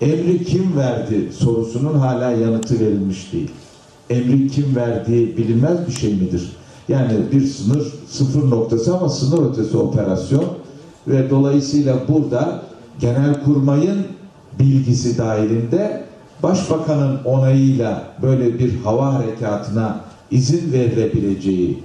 emri kim verdi sorusunun hala yanıtı verilmiş değil. Emri kim verdiği bilinmez bir şey midir? Yani bir sınır sıfır noktası ama sınır ötesi operasyon ve dolayısıyla burada Genelkurmay'ın bilgisi dahilinde Başbakanın onayıyla böyle bir hava harekatına izin verilebileceği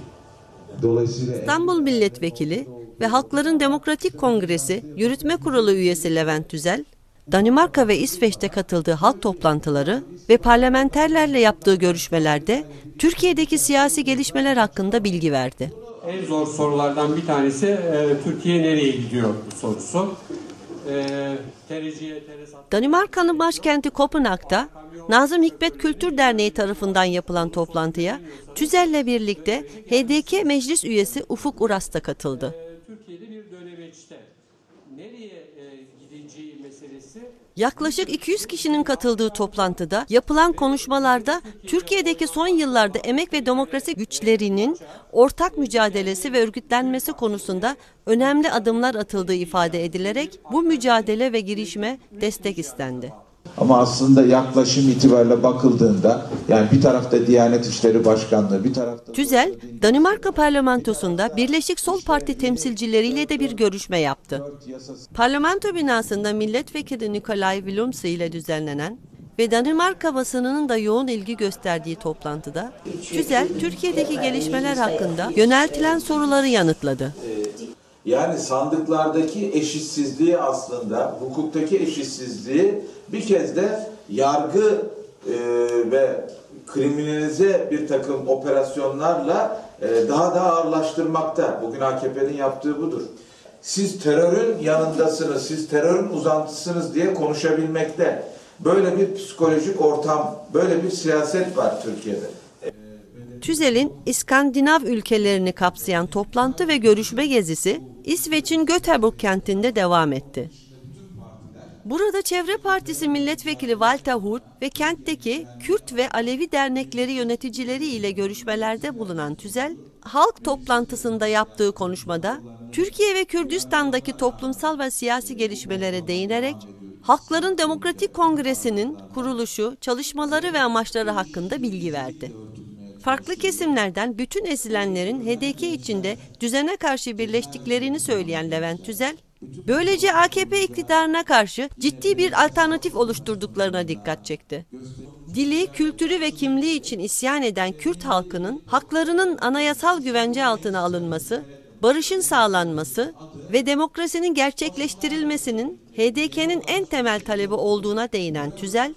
dolayısıyla İstanbul Milletvekili ve Halkların Demokratik Kongresi Yürütme Kurulu üyesi Levent Tüzel, Danimarka ve İsveç'te katıldığı halk toplantıları ve parlamenterlerle yaptığı görüşmelerde Türkiye'deki siyasi gelişmeler hakkında bilgi verdi. En zor sorulardan bir tanesi e, Türkiye nereye gidiyor sorusu. E, Danimarka'nın başkenti Kopenhag'da Nazım Hikmet Kültür Derneği tarafından yapılan toplantıya Tüzel'le birlikte HDK meclis üyesi Ufuk Uras da katıldı. E, Türkiye'de bir dönemeçte e, Yaklaşık 200 kişinin katıldığı toplantıda yapılan konuşmalarda Türkiye'deki son yıllarda emek ve demokrasi güçlerinin ortak mücadelesi ve örgütlenmesi konusunda önemli adımlar atıldığı ifade edilerek bu mücadele ve girişime destek istendi. Ama aslında yaklaşım itibariyle bakıldığında yani bir tarafta Diyanet İşleri Başkanlığı, bir tarafta Tüzel, Danimarka parlamentosunda Birleşik Sol Parti temsilcileriyle de bir görüşme yaptı. Parlamento binasında milletvekili Nikolay Willumse ile düzenlenen ve Danimarka basınının da yoğun ilgi gösterdiği toplantıda Tüzel, Türkiye'deki gelişmeler hakkında yöneltilen soruları yanıtladı. Yani sandıklardaki eşitsizliği aslında, hukuktaki eşitsizliği bir kez de yargı e, ve kriminalize bir takım operasyonlarla e, daha da ağırlaştırmakta. Bugün AKP'nin yaptığı budur. Siz terörün yanındasınız, siz terörün uzantısınız diye konuşabilmekte. Böyle bir psikolojik ortam, böyle bir siyaset var Türkiye'de. Tüzel'in İskandinav ülkelerini kapsayan toplantı ve görüşme gezisi İsveç'in Göteborg kentinde devam etti. Burada Çevre Partisi milletvekili Walter Hurt ve kentteki Kürt ve Alevi dernekleri yöneticileri ile görüşmelerde bulunan Tüzel, halk toplantısında yaptığı konuşmada Türkiye ve Kürdistan'daki toplumsal ve siyasi gelişmelere değinerek Halkların Demokratik Kongresi'nin kuruluşu, çalışmaları ve amaçları hakkında bilgi verdi. Farklı kesimlerden bütün ezilenlerin HDK içinde düzene karşı birleştiklerini söyleyen Levent Tüzel, böylece AKP iktidarına karşı ciddi bir alternatif oluşturduklarına dikkat çekti. Dili, kültürü ve kimliği için isyan eden Kürt halkının haklarının anayasal güvence altına alınması, barışın sağlanması ve demokrasinin gerçekleştirilmesinin HDK'nin en temel talebi olduğuna değinen Tüzel,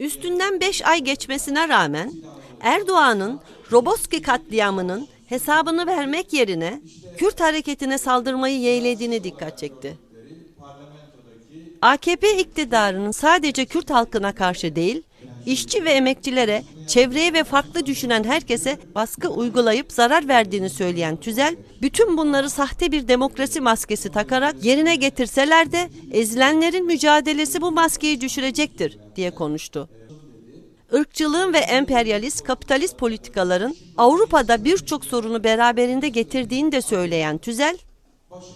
Üstünden 5 ay geçmesine rağmen Erdoğan'ın Roboski katliamının hesabını vermek yerine Kürt hareketine saldırmayı yeğlediğine dikkat çekti. AKP iktidarının sadece Kürt halkına karşı değil, işçi ve emekçilere, çevreye ve farklı düşünen herkese baskı uygulayıp zarar verdiğini söyleyen Tüzel, bütün bunları sahte bir demokrasi maskesi takarak yerine getirseler de ezilenlerin mücadelesi bu maskeyi düşürecektir diye konuştu. Irkçılığın ve emperyalist kapitalist politikaların Avrupa'da birçok sorunu beraberinde getirdiğini de söyleyen Tüzel,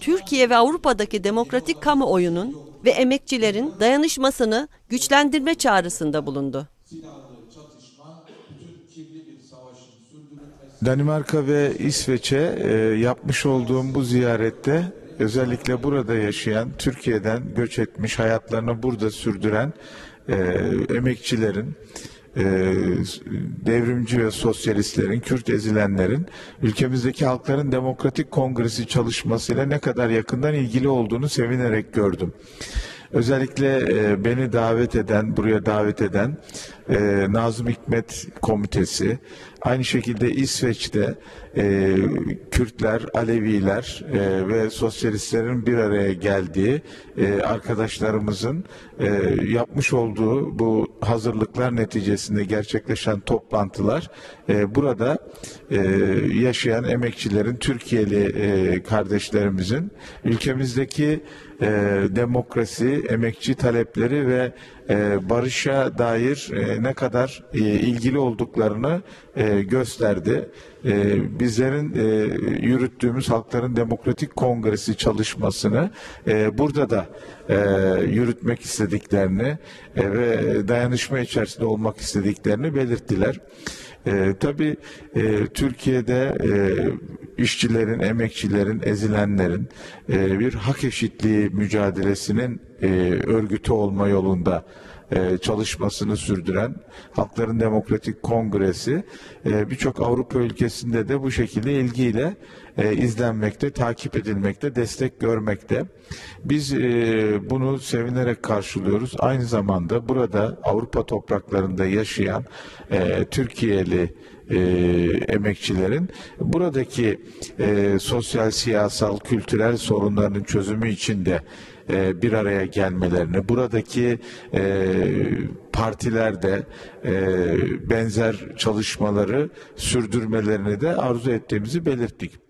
Türkiye ve Avrupa'daki demokratik kamuoyunun ve emekçilerin dayanışmasını güçlendirme çağrısında bulundu. Danimarka ve İsveç'e e, yapmış olduğum bu ziyarette özellikle burada yaşayan, Türkiye'den göç etmiş, hayatlarını burada sürdüren e, emekçilerin, e, devrimci ve sosyalistlerin, Kürt ezilenlerin ülkemizdeki halkların demokratik kongresi çalışmasıyla ne kadar yakından ilgili olduğunu sevinerek gördüm. Özellikle e, beni davet eden, buraya davet eden e, Nazım Hikmet Komitesi, aynı şekilde İsveç'te e, Kürtler, Aleviler e, ve sosyalistlerin bir araya geldiği e, arkadaşlarımızın e, yapmış olduğu bu hazırlıklar neticesinde gerçekleşen toplantılar e, burada e, yaşayan emekçilerin, Türkiye'li e, kardeşlerimizin ülkemizdeki e, demokrasi, emekçi talepleri ve e, barışa dair e, ne kadar e, ilgili olduklarını e, e, gösterdi. E, bizlerin e, yürüttüğümüz Halkların Demokratik Kongresi çalışmasını e, burada da e, yürütmek istediklerini e, ve dayanışma içerisinde olmak istediklerini belirttiler. E, tabii e, Türkiye'de e, işçilerin, emekçilerin, ezilenlerin e, bir hak eşitliği mücadelesinin e, örgütü olma yolunda e, çalışmasını sürdüren Halkların Demokratik Kongresi e, birçok Avrupa ülkesinde de bu şekilde ilgiyle e, izlenmekte, takip edilmekte, destek görmekte. Biz e, bunu sevinerek karşılıyoruz. Aynı zamanda burada Avrupa topraklarında yaşayan e, Türkiye'li e, emekçilerin buradaki e, sosyal, siyasal, kültürel sorunlarının çözümü için de e, bir araya gelmelerini, buradaki e, partilerde e, benzer çalışmaları sürdürmelerini de arzu ettiğimizi belirttik.